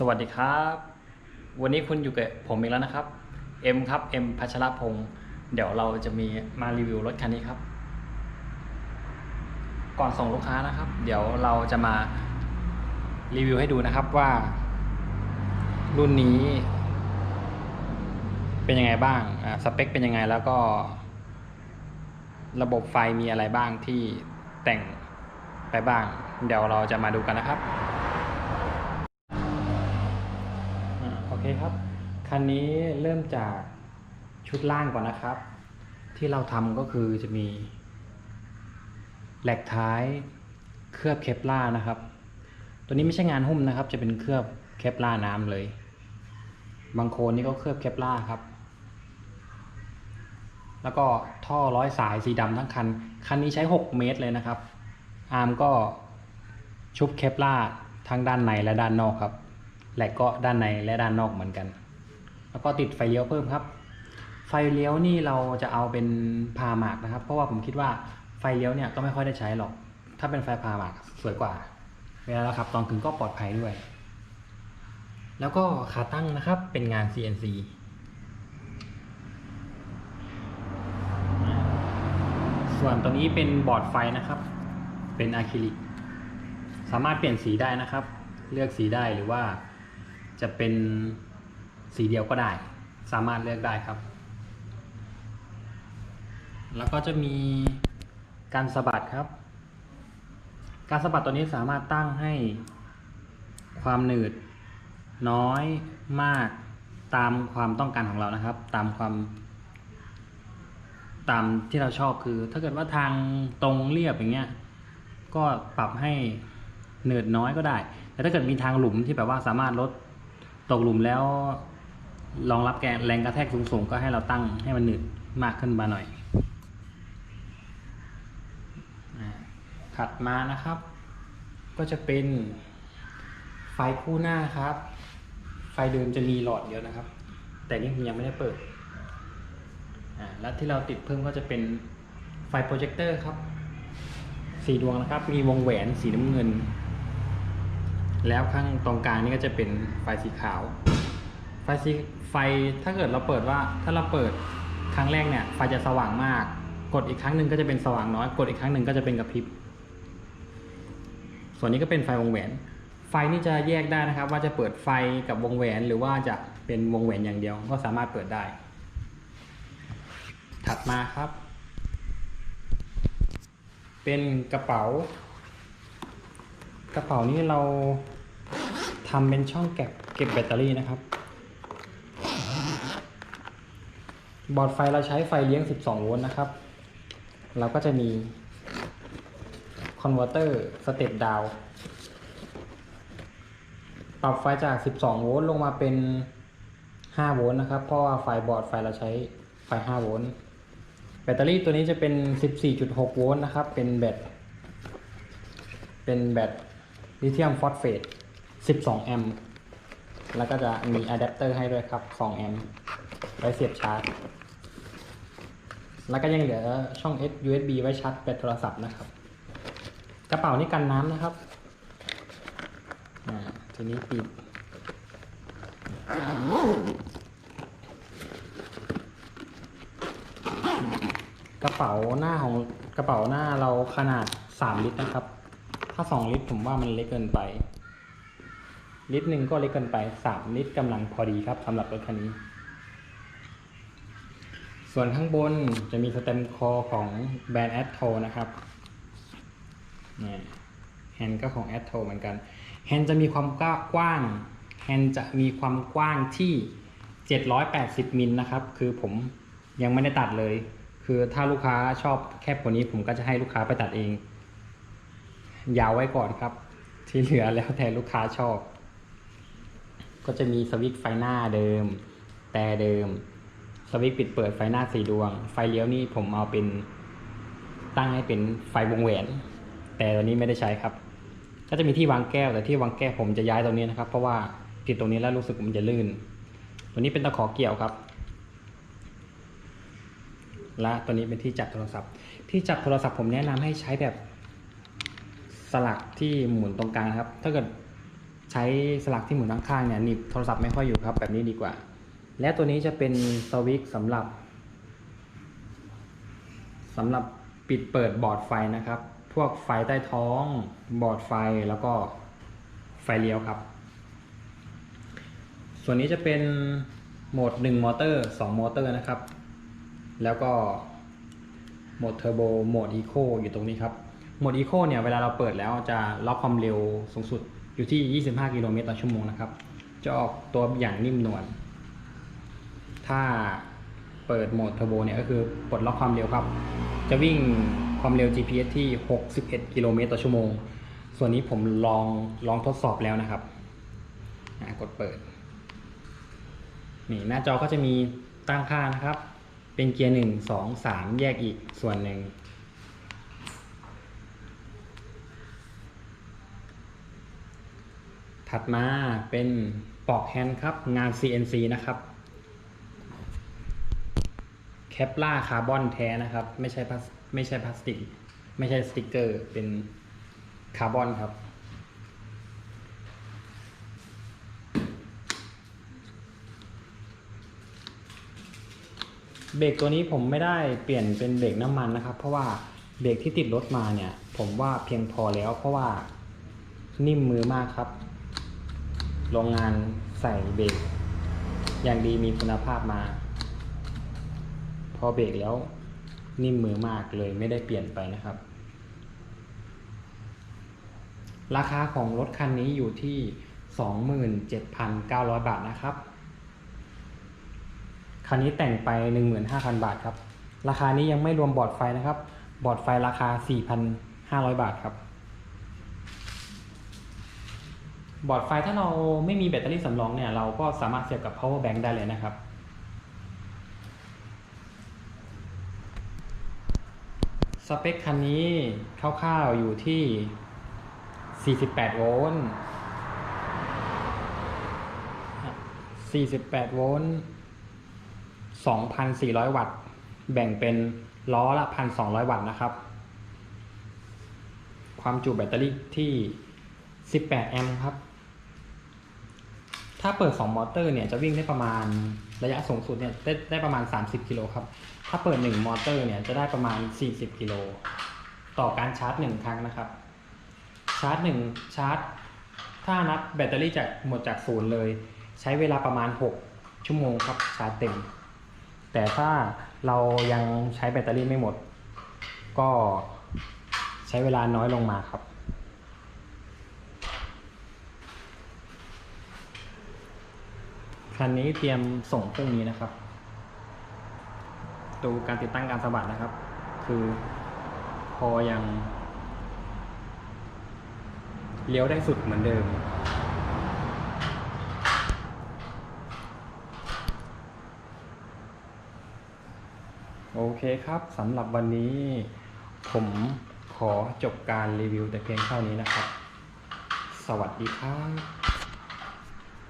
สวัสดีครับ วันนี้คุณอยู่กับผมอีกแล้วนะครับ เอ็มครับเอ็มพัชรพงศ์เดี๋ยวเราจะมีมารีวิวรถคันนี้ครับ ก่อนส่งลูกค้านะครับ เดี๋ยวเราจะมารีวิวให้ดูนะครับว่า รุ่นนี้ เป็นยังไงบ้างสเปคเป็นยังไงแล้วก็ ระบบไฟมีอะไรบ้างที่แต่งไปบ้าง เดี๋ยวเราจะมาดูกันนะครับ เคครับ คันนี้เริ่มจากชุดล่างก่อนนะครับ ที่เราทำก็คือจะมีแหลกท้ายเคลือบเคปล่านะครับ ตัวนี้ไม่ใช่งานหุ้มนะครับ จะเป็นเคลือบเคปล่าน้ำเลย บางโคนนี่ก็เคลือบเคปล่าครับ แล้วก็ท่อร้อยสายสีดำทั้งคัน คันนี้ใช้ 6 เมตรเลยนะครับ อาร์มก็ชุบเคปล่าทั้งด้านในและด้านนอกครับ แลกก็ด้านในและด้านนอกเหมือนกัน แล้วก็ติดไฟเลี้ยวเพิ่มครับ ไฟเลี้ยวนี่เราจะเอาเป็นพาหมากนะครับ เพราะว่าผมคิดว่าไฟเลี้ยวเนี่ยก็ไม่ค่อยได้ใช้หรอก ถ้าเป็นไฟพาหมากสวยกว่า เวลาเราขับตอนคืนก็ปลอดภัยด้วย แล้วก็ขาตั้งนะครับเป็นงาน CNC ส่วนตัวนี้เป็นบอร์ดไฟนะครับ เป็นอะคริลิก สามารถเปลี่ยนสีได้นะครับ เลือกสีได้หรือว่า จะเป็นสีเดียวก็ได้ สามารถเลือกได้ครับ แล้วก็จะมีการสะบัดครับ การสะบัดตัวนี้สามารถตั้งให้ความหนืดน้อยมากตามความต้องการของเรานะครับ ตามความ ตามที่เราชอบคือ ถ้าเกิดว่าทางตรงเรียบอย่างเงี้ยก็ปรับให้เนิดน้อยก็ได้ แต่ถ้าเกิดมีทางหลุมที่แบบว่าสามารถลด ตกหลุมแล้วรองรับแกแรงกระแทกสูงๆก็ให้เราตั้งให้มันหนืดมากขึ้นมาหน่อยถัดมานะครับ ก็จะเป็นไฟคู่หน้าครับ ไฟเดิมจะมีหลอดเดียวนะครับ แต่นี่ผมยังไม่ได้เปิดแล้วที่เราติดเพิ่มก็จะเป็นไฟโปรเจคเตอร์ครับสีดวงนะครับ มีวงแหวนสีน้ำเงิน แล้วข้างตรงกลางนี่ก็จะเป็นไฟสีขาว ไฟสีไฟถ้าเกิดเราเปิดว่าถ้าเราเปิดครั้งแรกเนี่ยไฟจะสว่างมาก กดอีกครั้งหนึ่งก็จะเป็นสว่างน้อย กดอีกครั้งหนึ่งก็จะเป็นกระพริบ ส่วนนี้ก็เป็นไฟวงแหวน ไฟนี่จะแยกได้นะครับ ว่าจะเปิดไฟกับวงแหวนหรือว่าจะเป็นวงแหวนอย่างเดียวก็สามารถเปิดได้ ถัดมาครับ เป็นกระเป๋า กระเป๋านี้เรา ทำเป็นช่องเก็บเก็บแบตเตอรี่นะครับ บอร์ดไฟเราใช้ไฟเลี้ยง 12 โวลต์นะครับ เราก็จะมีคอนเวอร์เตอร์สเต็ปดาวปรับไฟจาก 12 โวลต์ลงมาเป็น 5 โวลต์นะครับ เพราะว่าไฟบอร์ดไฟเราใช้ไฟ 5 โวลต์แบตเตอรี่ตัวนี้จะเป็น 14.6 โวลต์นะครับ เป็นแบต เป็นแบตลิเธียมฟอสเฟต 12 แอมป์ แล้วก็จะมีอะแดปเตอร์ให้ด้วยครับ 2 แอมป์ ไว้เสียบชาร์จ แล้วก็ยังเหลือช่อง USB ไว้ชาร์จแบตโทรศัพท์นะครับ กระเป๋านี่กันน้ำนะครับ ทีนี้ปิดกระเป๋าหน้าของกระเป๋าหน้าเราขนาด 3 ลิตรนะครับ ถ้า 2 ลิตรผมว่ามันเล็กเกินไป ลิตรหนึ่งก็เล็กเกินไป 3 ลิตรกำลังพอดีครับสำหรับรถคันนี้ ส่วนข้างบนจะมีสเต็มคอของแบรนด์แอ t โทนะครับแฮนด์ก็ของแอ t โทเหมือนกันแฮนด์จะมีความกว้างแฮนด์จะมีความกว้างที่ 780มิลนะครับ คือผมยังไม่ได้ตัดเลย คือถ้าลูกค้าชอบแคบกว่านี้ผมก็จะให้ลูกค้าไปตัดเอง ยาวไว้ก่อนครับ ที่เหลือแล้วแต่ลูกค้าชอบ ก็จะมีสวิตช์ไฟหน้าเดิม แต่เดิม สวิตช์ปิดเปิดไฟหน้าสีดวง ไฟเลี้ยวนี่ผมเอาเป็นตั้งให้เป็นไฟวงแหวน แต่ตัวนี้ไม่ได้ใช้ครับ ก็จะมีที่วางแก้วแต่ที่วางแก้วผมจะย้ายตรงนี้นะครับ เพราะว่าติดตรงนี้แล้วรู้สึกมันจะลื่น ตัวนี้เป็นตะขอเกี่ยวครับ และตัวนี้เป็นที่จับโทรศัพท์ ที่จับโทรศัพท์ผมแนะนำให้ใช้แบบสลักที่หมุนตรงกลางครับ ถ้าเกิด ใช้สลักที่หมุนข้างๆเนี่ยหนีบโทรศัพท์ไม่ค่อยอยู่ครับ แบบนี้ดีกว่า และตัวนี้จะเป็นสวิตช์สำหรับสำหรับปิดเปิดบอร์ดไฟนะครับ พวกไฟใต้ท้องบอร์ดไฟแล้วก็ไฟเลี้ยวครับ ส่วนนี้จะเป็นโหมด 1 มอเตอร์ 2 มอเตอร์นะครับ แล้วก็โหมดเทอร์โบโหมดอีโคอยู่ตรงนี้ครับ โหมดอีโคเนี่ยเวลาเราเปิดแล้วจะล็อกความเร็วสูงสุด อยู่ที่ 25 กิโลเมตรต่อชั่วโมงนะครับ จะออกตัวอย่างนิ่มนวล ถ้าเปิดโหมดเทอร์โบเนี่ยก็คือปลดล็อกความเร็วครับ จะวิ่งความเร็ว GPS ที่ 61 กิโลเมตรต่อชั่วโมง ส่วนนี้ผมลองลองทดสอบแล้วนะครับ กดเปิด นี่หน้าจอก็จะมีตั้งค่านะครับ เป็นเกียร์หนึ่งสองสามแยกอีกส่วนหนึ่ง ถัดมาเป็นปอกแฮนด์ครับ งาน CNC นะครับแคปล่าคาร์บอนแท้นะครับ ไม่ใช่พลาสไม่ใช่พลาสติก ไม่ใช่สติกเกอร์เป็นคาร์บอนครับ เบรกตัวนี้ผมไม่ได้เปลี่ยนเป็นเบรกน้ำมันนะครับ เพราะว่าเบรกที่ติดรถมาเนี่ย ผมว่าเพียงพอแล้วเพราะว่านิ่มมือมากครับ โรงงานใส่เบรกอย่างดีมีคุณภาพมา พอเบรกแล้วนิ่มมือมากเลยไม่ได้เปลี่ยนไปนะครับ ราคาของรถคันนี้อยู่ที่ 27,900 บาทนะครับ คันนี้แต่งไป 15,000 บาทครับ ราคานี้ยังไม่รวมบอร์ดไฟนะครับ บอร์ดไฟราคา 4,500 บาทครับ บอร์ดไฟถ้าเราไม่มีแบตเตอรี่สำรองเนี่ยเราก็สามารถเสียบกับ power bank ได้เลยนะครับ สเปคคันนี้คร่าวๆอยู่ที่ 48 โวลต์ 48 โวลต์ 2,400 วัตต์ แบ่งเป็นล้อละ 1,200 วัตต์นะครับ ความจุแบตเตอรี่ที่ 18 แอมป์ครับ ถ้าเปิด 2 มอเตอร์เนี่ยจะวิ่งได้ประมาณระยะสูงสุดเนี่ยได้ได้ประมาณ 30 กิโลครับ ถ้าเปิด 1 มอเตอร์เนี่ยจะได้ประมาณ 40 กิโล ต่อการชาร์จ 1 ครั้งนะครับ ชาร์จ 1 ชาร์จ ถ้านับแบตเตอรี่จากหมดจากศูนย์เลย ใช้เวลาประมาณ 6 ชั่วโมงครับชาร์จเต็ม แต่ถ้าเรายังใช้แบตเตอรี่ไม่หมด ก็ใช้เวลาน้อยลงมาครับ คันนี้เตรียมส่งพรุ่งนี้นะครับ ดูการติดตั้งการสะบัดนะครับ คือพอยังเลี้ยวได้สุดเหมือนเดิม โอเคครับสำหรับวันนี้ ผมขอจบการรีวิวแต่เพียงเท่านี้นะครับ สวัสดีครับ